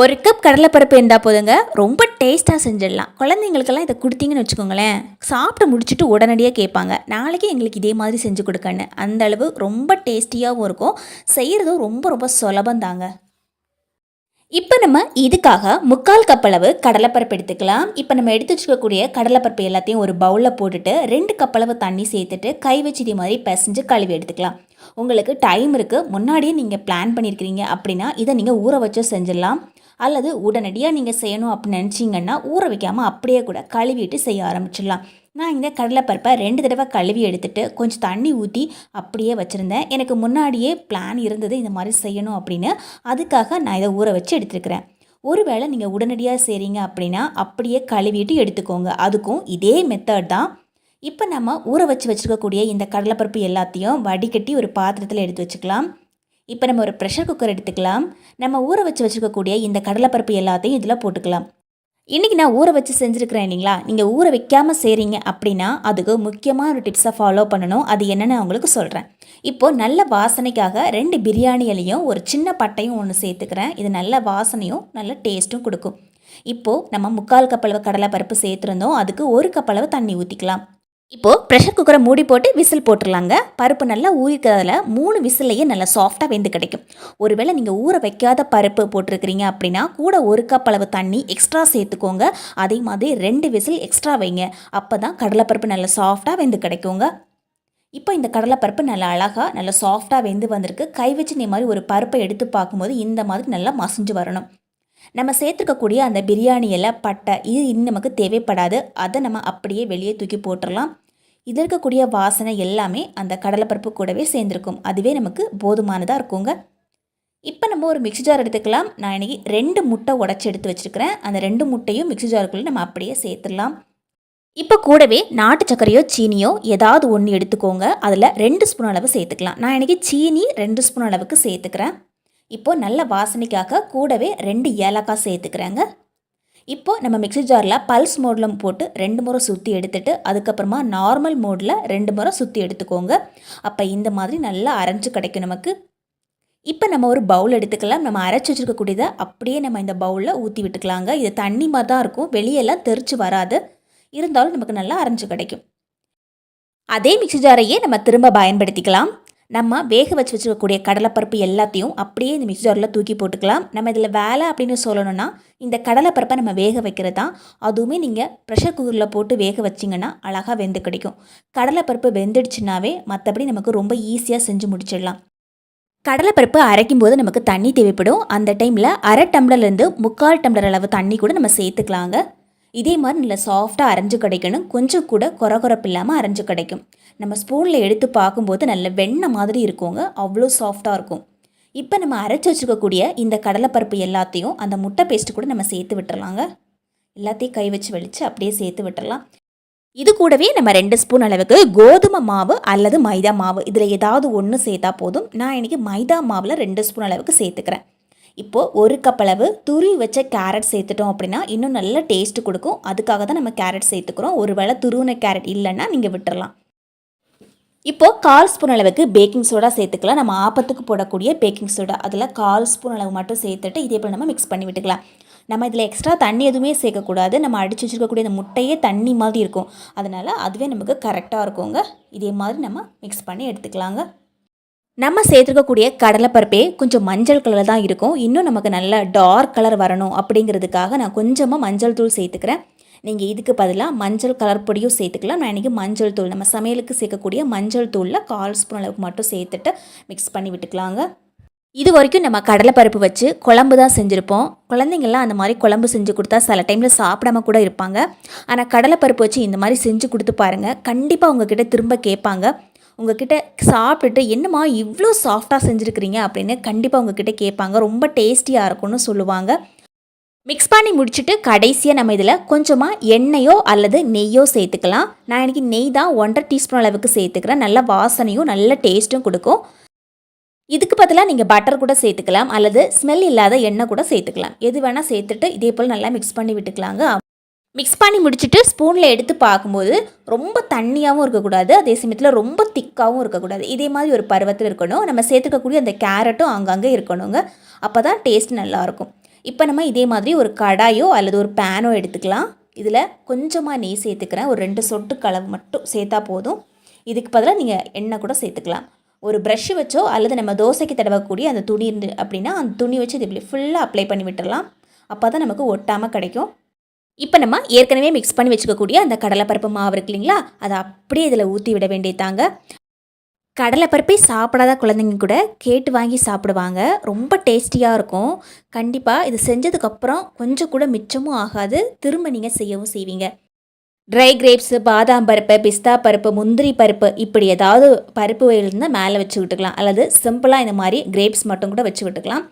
ஒரு கப் கடலைப்பருப்பு இருந்தால் போதுங்க ரொம்ப டேஸ்ட்டாக செஞ்சிடலாம். குழந்தைங்களுக்கெல்லாம் இதை கொடுத்தீங்கன்னு வச்சுக்கோங்களேன் சாப்பிட்டு முடிச்சுட்டு உடனடியாக கேட்பாங்க. நாளைக்கு எங்களுக்கு இதே மாதிரி செஞ்சு கொடுக்கன்னு. அந்த அளவு ரொம்ப டேஸ்டியாகவும் இருக்கும். செய்கிறதும் ரொம்ப ரொம்ப சுலபம் தாங்க. இப்போ நம்ம இதுக்காக முக்கால் கப் அளவு கடலைப்பருப்பு எடுத்துக்கலாம். இப்போ நம்ம எடுத்து வச்சுக்கக்கூடிய கடலைப்பருப்பு எல்லாத்தையும் ஒரு பவுலில் போட்டுட்டு ரெண்டு கப் அளவு தண்ணி சேர்த்துட்டு கை வச்சு இதே மாதிரி பிசைஞ்சு கழுவி எடுத்துக்கலாம். உங்களுக்கு டைம் இருக்குது முன்னாடியே நீங்கள் பிளான் பண்ணியிருக்கிறீங்க அப்படின்னா இதை நீங்கள் ஊற வச்சு செஞ்சிடலாம். அல்லது உடனடியாக நீங்கள் செய்யணும் அப்படின்னு நினச்சிங்கன்னா ஊற வைக்காமல் அப்படியே கூட கழுவிட்டு செய்ய ஆரம்பிச்சிடலாம். நான் இந்த கடலைப்பருப்பை ரெண்டு தடவை கழுவி எடுத்துகிட்டு கொஞ்சம் தண்ணி ஊற்றி அப்படியே வச்சுருந்தேன். எனக்கு முன்னாடியே பிளான் இருந்தது இந்த மாதிரி செய்யணும் அப்படின்னு. அதுக்காக நான் இதை ஊற வச்சு எடுத்துருக்கிறேன். ஒருவேளை நீங்கள் உடனடியாக செய்கிறீங்க அப்படின்னா அப்படியே கழுவிட்டு எடுத்துக்கோங்க. அதுக்கும் இதே மெத்தட் தான். இப்போ நம்ம ஊற வச்சு வச்சுருக்கக்கூடிய இந்த கடலைப்பருப்பு எல்லாத்தையும் வடிகட்டி ஒரு பாத்திரத்தில் எடுத்து வச்சுக்கலாம். இப்போ நம்ம ஒரு ப்ரெஷர் குக்கர் எடுத்துக்கலாம். நம்ம ஊற வச்சு வச்சுருக்கக்கூடிய இந்த கடலைப்பருப்பு எல்லாத்தையும் இதில் போட்டுக்கலாம். இன்றைக்கி நான் ஊற வச்சு செஞ்சுருக்கிறேன் இல்லைங்களா? நீங்கள் ஊற வைக்காமல் செய்கிறீங்க அப்படின்னா அதுக்கு முக்கியமான ஒரு டிப்ஸை ஃபாலோ பண்ணணும். அது என்னென்னு உங்களுக்கு சொல்கிறேன் இப்போது நல்ல வாசனைக்காக ரெண்டு பிரியாணி இலையும் ஒரு சின்ன பட்டையும் ஒன்று சேர்த்துக்கிறேன். இது நல்ல வாசனையும் நல்ல டேஸ்ட்டும் கொடுக்கும். இப்போது நம்ம முக்கால் கப்பளவு கடலை பருப்பு சேர்த்துருந்தோம். அதுக்கு ஒரு கப்பளவு தண்ணி ஊற்றிக்கலாம் இப்போது ப்ரெஷர் குக்கரை மூடி போட்டு விசில் போட்டுடலாங்க பருப்பு நல்லா ஊறிக்கிறதுல மூணு விசிலையே நல்லா சாஃப்டாக வெந்து கிடைக்கும். ஒருவேளை நீங்கள் ஊற வைக்காத பருப்பு போட்டிருக்கிறீங்க அப்படின்னா கூட ஒரு கப் அளவு தண்ணி எக்ஸ்ட்ரா சேர்த்துக்கோங்க. அதே மாதிரி ரெண்டு விசில் எக்ஸ்ட்ரா வைங்க. அப்போ தான் கடலைப்பருப்பு நல்லா சாஃப்டாக வெந்து கிடைக்குங்க. இப்போ இந்த கடலைப்பருப்பு நல்லா அழகாக நல்லா சாஃப்டாக வெந்து வந்திருக்கு. கை வச்சு நீ மாதிரி ஒரு பருப்பை எடுத்து பார்க்கும்போது இந்த மாதிரி நல்லா மசிஞ்சு வரணும். நம்ம சேர்த்துக்கக்கூடிய அந்த பிரியாணியெல்லாம் பட்டை இது இன்னும் நமக்கு தேவைப்படாது. அதை நம்ம அப்படியே வெளியே தூக்கி போட்டுடலாம் இது இருக்கக்கூடிய வாசனை எல்லாமே அந்த கடலைப்பருப்பு கூடவே சேர்ந்துருக்கும். அதுவே நமக்கு போதுமானதாக இருக்குங்க. இப்போ நம்ம ஒரு மிக்ஸி ஜார் எடுத்துக்கலாம். நான் இன்றைக்கி ரெண்டு முட்டை உடச்சி எடுத்து வச்சுருக்கிறேன். அந்த ரெண்டு முட்டையும் மிக்ஸி ஜாருக்குள்ளே நம்ம அப்படியே சேர்த்துடலாம். இப்போ கூடவே நாட்டு சர்க்கரையோ சீனியோ ஏதாவது ஒன்று எடுத்துக்கோங்க. அதில் ரெண்டு ஸ்பூன் அளவு சேர்த்துக்கலாம். நான் இன்றைக்கி சீனி ரெண்டு ஸ்பூன் அளவுக்கு சேர்த்துக்கிறேன். இப்போது நல்ல வாசனைக்காக கூடவே ரெண்டு ஏலக்காய் சேர்த்துக்கிறேங்க. இப்போது நம்ம மிக்ஸி ஜாரில் பல்ஸ் மோடில் போட்டு ரெண்டு முறை சுற்றி எடுத்துட்டு அதுக்கப்புறமா நார்மல் மோடில் ரெண்டு முறை சுற்றி எடுத்துக்கோங்க. அப்போ இந்த மாதிரி நல்லா அரைஞ்சு கிடைக்கும் நமக்கு. இப்போ நம்ம ஒரு பவுல் எடுத்துக்கலாம். நம்ம அரைச்சி வச்சுருக்கக்கூடியதை அப்படியே நம்ம இந்த பவுலில் ஊற்றி விட்டுக்கலாங்க. இது தண்ணி மாதிரி தான் இருக்கும். வெளியெல்லாம் தெரிச்சு வராது. இருந்தாலும் நமக்கு நல்லா அரைஞ்சு கிடைக்கும். அதே மிக்ஸி ஜாரையே நம்ம திரும்ப பயன்படுத்திக்கலாம். நம்ம வேக வச்சு வச்சுக்கக்கூடிய கடலைப்பருப்பு எல்லாத்தையும் அப்படியே இந்த மிக்ஸி ஜாரில் தூக்கி போட்டுக்கலாம். நம்ம இதில் வேலை அப்படின்னு சொல்லணும்னா இந்த கடலைப்பருப்பை நம்ம வேக வைக்கிறது தான் அதுவுமே நீங்கள் ப்ரெஷர் குக்கரில் போட்டு வேக வச்சிங்கன்னா அழகாக வெந்து கிடைக்கும். கடலைப்பருப்பு வெந்துடுச்சுனாவே மற்றபடி நமக்கு ரொம்ப ஈஸியாக செஞ்சு முடிச்சிடலாம். கடலைப்பருப்பு அரைக்கும் போது நமக்கு தண்ணி தேவைப்படும். அந்த டைமில் அரை டம்ளர்லேருந்து முக்கால் டம்ளர் அளவு தண்ணி கூட நம்ம சேர்த்துக்கலாங்க. இதே மாதிரி நல்லா சாஃப்டாக அரைஞ்சு கிடைக்கணும். கொஞ்சம் கூட குறகுறப்பு இல்லாமல் அரைஞ்சு கிடைக்கும். நம்ம ஸ்பூனில் எடுத்து பார்க்கும்போது நல்ல வெண்ணெய் மாதிரி இருக்குங்க. அவ்வளோ சாஃப்டாக இருக்கும். இப்போ நம்ம அரைச்சி வச்சுக்கக்கூடிய இந்த கடலைப்பருப்பு எல்லாத்தையும் அந்த முட்டை பேஸ்ட்டு கூட நம்ம சேர்த்து விட்டுறலாங்க. எல்லாத்தையும் கை வச்சு வெளிச்சு அப்படியே சேர்த்து விட்டுறலாம். இது கூடவே நம்ம ரெண்டு ஸ்பூன் அளவுக்கு கோதுமை மாவு அல்லது மைதா மாவு. இதில் ஏதாவது ஒன்று சேர்த்தா போதும். நான் இன்றைக்கி மைதா மாவில் ரெண்டு ஸ்பூன் அளவுக்கு சேர்த்துக்கிறேன். இப்போது ஒரு கப் அளவு துருவி வச்ச கேரட் சேர்த்துட்டோம் அப்படின்னா இன்னும் நல்ல டேஸ்ட்டு கொடுக்கும். அதுக்காக தான் நம்ம கேரட் சேர்த்துக்கிறோம். ஒரு வேளை துருவின கேரட் இல்லைன்னா நீங்கள் விட்டுறலாம். இப்போது கால் ஸ்பூன் அளவுக்கு பேக்கிங் சோடா சேர்த்துக்கலாம். நம்ம ஆப்பத்துக்கு போடக்கூடிய பேக்கிங் சோடா அதில் கால் ஸ்பூன் அளவு மட்டும் சேர்த்துட்டு இதே போல் நம்ம மிக்ஸ் பண்ணி விட்டுக்கலாம். நம்ம இதில் எக்ஸ்ட்ரா தண்ணி எதுவுமே சேர்க்கக்கூடாது. நம்ம அடித்து வச்சுருக்கக்கூடிய இந்த முட்டையே தண்ணி மாதிரி இருக்கும். அதனால் அதுவே நமக்கு கரெக்டாக இருக்குங்க. இதே மாதிரி நம்ம மிக்ஸ் பண்ணி எடுத்துக்கலாங்க. நம்ம சேர்த்துருக்கக்கூடிய கடலைப்பருப்பே கொஞ்சம் மஞ்சள் கலரில் தான் இருக்கும். இன்னும் நமக்கு நல்ல டார்க் கலர் வரணும் அப்படிங்கிறதுக்காக நான் கொஞ்சமாக மஞ்சள் தூள் சேர்த்துக்கிறேன். நீங்கள் இதுக்கு பதிலாக மஞ்சள் கலர் பொடியும் சேர்த்துக்கலாம். நான் இன்றைக்கி மஞ்சள் தூள் நம்ம சமையலுக்கு சேர்க்கக்கூடிய மஞ்சள் தூளில் கால் ஸ்பூன் அளவுக்கு மட்டும் சேர்த்துட்டு மிக்ஸ் பண்ணி விட்டுக்கலாங்க. இது வரைக்கும் நம்ம கடலைப்பருப்பு வச்சு குழம்பு தான் செஞ்சுருப்போம். குழந்தைங்கள்லாம் அந்த மாதிரி குழம்பு செஞ்சு கொடுத்தா சில டைமில் சாப்பிடாம கூட இருப்பாங்க. ஆனால் கடலைப்பருப்பு வச்சு இந்த மாதிரி செஞ்சு கொடுத்து பாருங்கள் கண்டிப்பாக உங்ககிட்ட திரும்ப கேட்பாங்க. உங்ககிட்ட சாப்பிட்டுட்டு என்னம்மா இவ்வளோ சாஃப்டாக செஞ்சுருக்கிறீங்க அப்படின்னு கண்டிப்பாக உங்ககிட்ட கேட்பாங்க. ரொம்ப டேஸ்டியாக இருக்கும்னு சொல்லுவாங்க. மிக்ஸ் பண்ணி முடிச்சுட்டு கடைசியாக நம்ம இதில் கொஞ்சமாக எண்ணெயோ அல்லது நெய்யோ சேர்த்துக்கலாம். நான் இன்றைக்கி நெய் தான் ஒன்றரை டீஸ்பூன் அளவுக்கு சேர்த்துக்கிறேன். நல்ல வாசனையும் நல்ல டேஸ்ட்டும் கொடுக்கும். இதுக்கு பதிலாக நீங்கள் பட்டர் கூட சேர்த்துக்கலாம். அல்லது ஸ்மெல் இல்லாத எண்ணெய் கூட சேர்த்துக்கலாம். எது வேணால் சேர்த்துட்டு இதே போல் நல்லா மிக்ஸ் பண்ணி விட்டுக்கலாங்க. மிக்ஸ் பண்ணி முடிச்சுட்டு ஸ்பூனில் எடுத்து பார்க்கும்போது ரொம்ப தண்ணியாகவும் இருக்கக்கூடாது. அதே சமயத்தில் ரொம்ப திக்காகவும் இருக்கக்கூடாது. இதே மாதிரி ஒரு பருவத்தில் இருக்கணும். நம்ம சேர்த்துக்கக்கூடிய அந்த கேரட்டும் அங்கங்கே இருக்கணுங்க. அப்போ தான் டேஸ்ட் நல்லாயிருக்கும் இப்போ நம்ம இதே மாதிரி ஒரு கடாயோ அல்லது ஒரு பேனோ எடுத்துக்கலாம். இதில் கொஞ்சமாக நெய் சேர்த்துக்கிறேன். ஒரு ரெண்டு சொட்டு கலவு மட்டும் சேர்த்தா போதும். இதுக்கு பதிலாக நீங்கள் எண்ணெய் கூட சேர்த்துக்கலாம். ஒரு ப்ரஷ்ஷு வச்சோ அல்லது நம்ம தோசைக்கு தடவக்கூடிய அந்த துணி இருந்து அப்படின்னா அந்த துணி வச்சு இது இப்படி ஃபுல்லாக அப்ளை பண்ணி விட்டுடலாம். அப்போ தான் நமக்கு ஒட்டாமல் கிடைக்கும். இப்போ நம்ம ஏற்கனவே மிக்ஸ் பண்ணி வச்சுக்கக்கூடிய அந்த கடலைப்பருப்பு மாவு இருக்கு இல்லைங்களா? அதை அப்படியே இதில் ஊற்றி விட வேண்டியதாங்க கடலை பருப்பே சாப்பிடாத குழந்தைங்க கூட கேட்டு வாங்கி சாப்பிடுவாங்க. ரொம்ப டேஸ்டியாக இருக்கும். கண்டிப்பாக இது செஞ்சதுக்கப்புறம் கொஞ்சம் கூட மிச்சமும் ஆகாது. திரும்ப நீங்கள் செய்யவும் செய்வீங்க. ட்ரை கிரேப்ஸு பாதாம் பருப்பு பிஸ்தா பருப்பு முந்திரி பருப்பு இப்படி ஏதாவது பருப்பு வகைகள் இருந்தால் மேலே வச்சு விட்டுக்கலாம். அல்லது சிம்பிளாக இந்த மாதிரி கிரேப்ஸ் மட்டும் கூட வச்சு விட்டுக்கலாம்.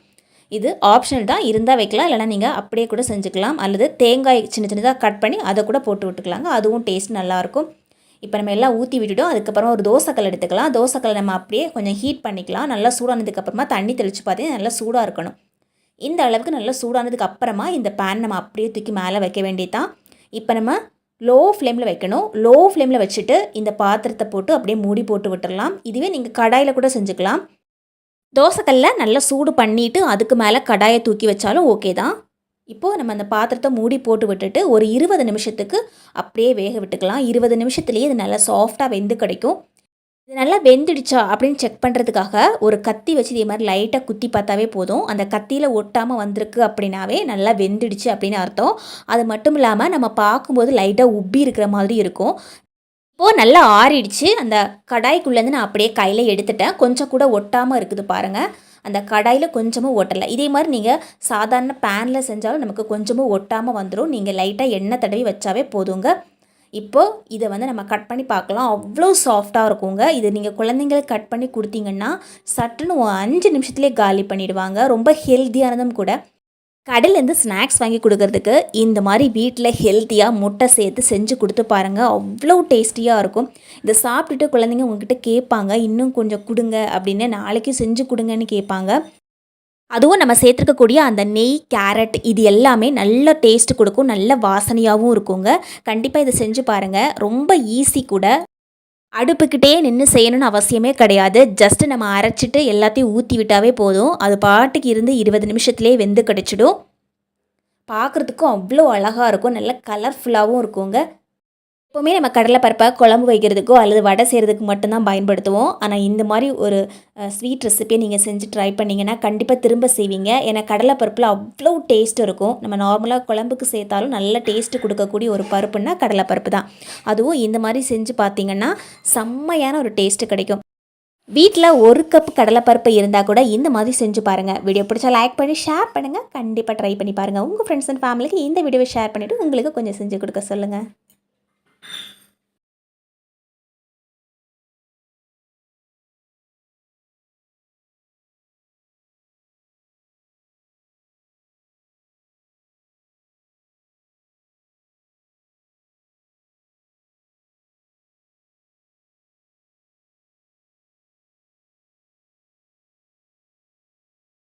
இது ஆப்ஷனல் தான். இருந்தால் வைக்கலாம். இல்லைனா நீங்கள் அப்படியே கூட செஞ்சுக்கலாம். அல்லது தேங்காய் சின்ன சின்னதாக கட் பண்ணி அதை கூட போட்டு விட்டுக்கலாங்க. அதுவும் டேஸ்ட் நல்லாயிருக்கும் இப்போ நம்ம எல்லாம் ஊற்றி விட்டுட்டோம். அதுக்கப்புறம் ஒரு தோசைக்கல் எடுத்துக்கலாம். தோசைக்கல்லை நம்ம அப்படியே கொஞ்சம் ஹீட் பண்ணிக்கலாம். நல்லா சூடானதுக்கப்புறமா தண்ணி தெளித்து பார்த்தீங்கன்னா நல்லா சூடாக இருக்கணும். இந்த அளவுக்கு நல்லா சூடானதுக்கு அப்புறமா இந்த பேன் நம்ம அப்படியே தூக்கி மேலே வைக்க வேண்டியதான் இப்போ நம்ம லோ ஃப்ளேமில் வைக்கணும் லோ ஃப்ளேமில் வச்சுட்டு இந்த பாத்திரத்தை போட்டு அப்படியே மூடி போட்டு விட்டுடலாம் இதுவே நீங்கள் கடாயில் கூட செஞ்சுக்கலாம். தோசைக்கல்ல நல்லா சூடு பண்ணிவிட்டு அதுக்கு மேலே கடாயை தூக்கி வச்சாலும் ஓகே தான். இப்போது நம்ம அந்த பாத்திரத்தை மூடி போட்டு விட்டுட்டு ஒரு இருபது நிமிஷத்துக்கு அப்படியே வேக விட்டுக்கலாம். இருபது நிமிஷத்துலேயே இது நல்லா சாஃப்டாக வெந்து கிடைக்கும். இது நல்லா வெந்துடுச்சா அப்படின்னு செக் பண்ணுறதுக்காக ஒரு கத்தி வச்சு இதே மாதிரி லைட்டாக குத்தி பார்த்தாவே போதும். அந்த கத்தியில் ஒட்டாமல் வந்திருக்கு அப்படின்னாவே நல்லா வெந்துடுச்சு அப்படின்னு அர்த்தம். அது மட்டும் இல்லாமல் நம்ம பார்க்கும்போது லைட்டாக உப்பி இருக்கிற மாதிரி இருக்கும். இப்போது நல்லா ஆறிடுச்சு. அந்த கடாய்க்குள்ளேருந்து நான் அப்படியே கையில் எடுத்துட்டேன். கொஞ்சம் கூட ஒட்டாமல் இருக்குது பாருங்கள் அந்த கடாயில் கொஞ்சமும் ஒட்டலை. இதே மாதிரி நீங்கள் சாதாரண பேனில் செஞ்சாலும் நமக்கு கொஞ்சமும் ஒட்டாமல் வந்துடும் நீங்கள் லைட்டாக எண்ணெய் தடவி வச்சாவே போதுங்க. இப்போது இதை வந்து நம்ம கட் பண்ணி பார்க்கலாம். அவ்வளோ சாஃப்டாக இருக்குங்க. இது நீங்கள் குழந்தைங்களுக்கு கட் பண்ணி கொடுத்தீங்கன்னா சட்டுன்னு ஒரு அஞ்சு நிமிஷத்துலேயே காலி பண்ணிடுவாங்க. ரொம்ப ஹெல்த்தியானதும் கூட. கடையிலேருந்து ஸ்நாக்ஸ் வாங்கி கொடுக்கறதுக்கு இந்த மாதிரி வீட்டில் ஹெல்த்தியாக முட்டை சேர்த்து செஞ்சு கொடுத்து பாருங்கள் அவ்வளோ டேஸ்டியாக இருக்கும். இதை சாப்பிட்டுட்டு குழந்தைங்க உங்ககிட்ட கேட்பாங்க. இன்னும் கொஞ்சம் கொடுங்க அப்படின்னு நாளைக்கு செஞ்சு கொடுங்கன்னு கேட்பாங்க. அதுவும் நம்ம சேர்த்துருக்கக்கூடிய அந்த நெய் கேரட் இது எல்லாமே நல்ல டேஸ்ட் கொடுக்கும். நல்ல வாசனையாகவும் இருக்குங்க. கண்டிப்பாக இதை செஞ்சு பாருங்கள் ரொம்ப ஈஸி கூட. அடுப்புக்கிட்டே நின்று செய்யணும்னு அவசியமே கிடையாது. ஜஸ்ட்டு நம்ம அரைச்சிட்டு எல்லாத்தையும் ஊற்றி விட்டாவே போதும். அது பாட்டுக்கு இருந்து இருபது நிமிஷத்துலேயே வெந்து கிடச்சிடும். பார்க்குறதுக்கும் அவ்வளோ அழகாக இருக்கும். நல்ல கலர்ஃபுல்லாகவும் இருக்குங்க. எப்போவுமே நம்ம கடலைப்பருப்பை குழம்பு வைக்கிறதுக்கோ அல்லது வடை செய்கிறதுக்கு மட்டும்தான் பயன்படுத்துவோம். ஆனால் இந்த மாதிரி ஒரு ஸ்வீட் ரெசிபியை நீங்கள் செஞ்சு ட்ரை பண்ணிங்கன்னா கண்டிப்பாக திரும்ப செய்வீங்க. ஏன்னா கடலைப்பருப்பில் அவ்வளோ டேஸ்ட் இருக்கும். நம்ம நார்மலாக குழம்புக்கு சேர்த்தாலும் நல்ல டேஸ்ட்டு கொடுக்கக்கூடிய ஒரு பருப்புன்னா கடலைப்பருப்பு தான். அதுவும் இந்த மாதிரி செஞ்சு பார்த்தீங்கன்னா செம்மையான ஒரு டேஸ்ட்டு கிடைக்கும். வீட்டில் ஒரு கப் கடலைப்பருப்பு இருந்தால் கூட இந்த மாதிரி செஞ்சு பாருங்கள் வீடியோ பிடிச்சா லைக் பண்ணி ஷேர் பண்ணுங்கள் கண்டிப்பாக ட்ரை பண்ணி பாருங்கள் உங்கள் ஃப்ரெண்ட்ஸ் அண்ட் ஃபேமிலிக்கு இந்த வீடியோவை ஷேர் பண்ணிவிட்டு உங்களுக்கு கொஞ்சம் செஞ்சு கொடுக்க சொல்லுங்கள்